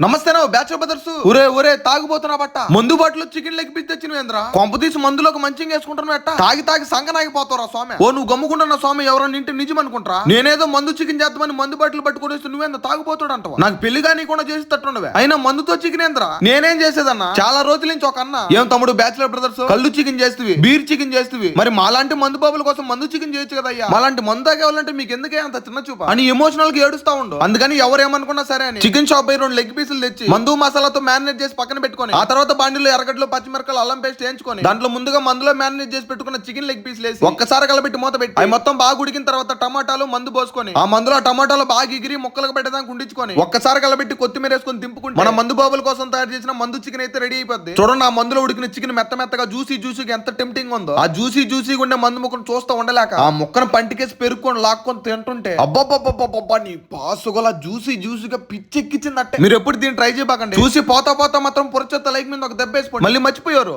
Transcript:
నమస్తే నా batch brothers. ఒరే ఒరే తాగుపోతున్నా బట్ట. మందు బాటిలో చికెన్ లెగ్ పీస్ తెచ్చినవేంద్రా కొంప తీసి మందులోకి మంచిగా వేసుకుంటున్నావు ఎట్ట? తాగి తాగి సంగనాగిపోతారా స్వామి. ఓ నువ్వు గమ్ముకుంటున్న స్వామి ఎవరన్నా ఇంటి నిజం అనుకుంటారా? నేనేదో మందు చికెన్ చేద్దామని మందు బాటిల్ పట్టుకుని వస్తే నువ్వేంద తాగుపోతాడు అంటావా? నాకు పెళ్ళి కానీ కూడా చేసి తట్టున్నవే. అయినా మందుతో చికెన్ ఏంద్రా? నేనేం చేసేదన్నా? చాలా రోజుల నుంచి ఒక అన్న. ఏం తమ్ముడు బ్యాచులర్ బ్రదర్స్? కళ్ళు చికెన్ చేస్తువి. బీర్ చికెన్ చేస్తువి. మరి మాలాంటి మందు బాబుల కోసం మందు చికెన్ చేయొచ్చు కదయ్యా మాలాంటి మందు తాగేవాళ్ళంటే మీకు ఎందుకే అంత చిన్న చూప? అని ఎమోషనల్గా ఏడుస్తా ఉండు. అందుకని ఎవరేమనుకున్నా సరే అని. చికెన్ షాప్ రెండు లెగ్ పీసులు తెచ్చి మందు మసాలాతో మ్యారినేట్ చేసి పక్కన పెట్టుకొని ఆ. తర్వాత బండిలో ఎర్రగడ్డలు పచ్చిమిరకాయలు అల్లం పేస్ట్ వేయించుకొని దాంట్లో ముందుగా మందులో మ్యారినేట్ చేసి పెట్టుకున్న చికెన్ లెగ్ పీస్ వేసి ఒక్కసారి కలబెట్టి మూత పెట్టి అవి మొత్తం బాగా ఉడికిన తర్వాత టమాటాలు మందు పోసుకొని ఆ మందులో ఆ టమాటాలు బాగా ఎగిరి ముక్కలకు పెట్టడానికి ఉండించుకొని ఒక్కసారి కలబెట్టి కొత్తిమీర వేసుకొని దింపుకుంటే మన మందు బాబుల కోసం తయారు చేసిన మందు చికెన్ అయితే రెడీ అయిపోద్ది. చూడండి ఆ మందులో ఉడికిన చికెన్ మెత్త మెత్తగా జ్యూసీ జ్యూసీగా ఎంత టెంప్టింగ్ ఉందో. ఆ జ్యూసీ జ్యూసీగా ఉండే మందు ముక్కను చూస్తూ ఉండలేక ఆ ముక్కను పంటికేసి పెరుక్కొని లాక్కొని తింటుంటే అబ్బబ్బబ్బబ్బబ్బా నీ పాసుగల జ్యూసీ జ్యూసీగా పిచ్చెక్కిచ్చిందట్టే మీరు ఎప్పుడు దీన్ని ట్రై చేయబాకండి చూసి పోతా పోతా మాత్రం పొరచెత్త లైక్ మీద ఒక దెబ్బేసుకోండి మళ్ళీ మర్చిపోయారు.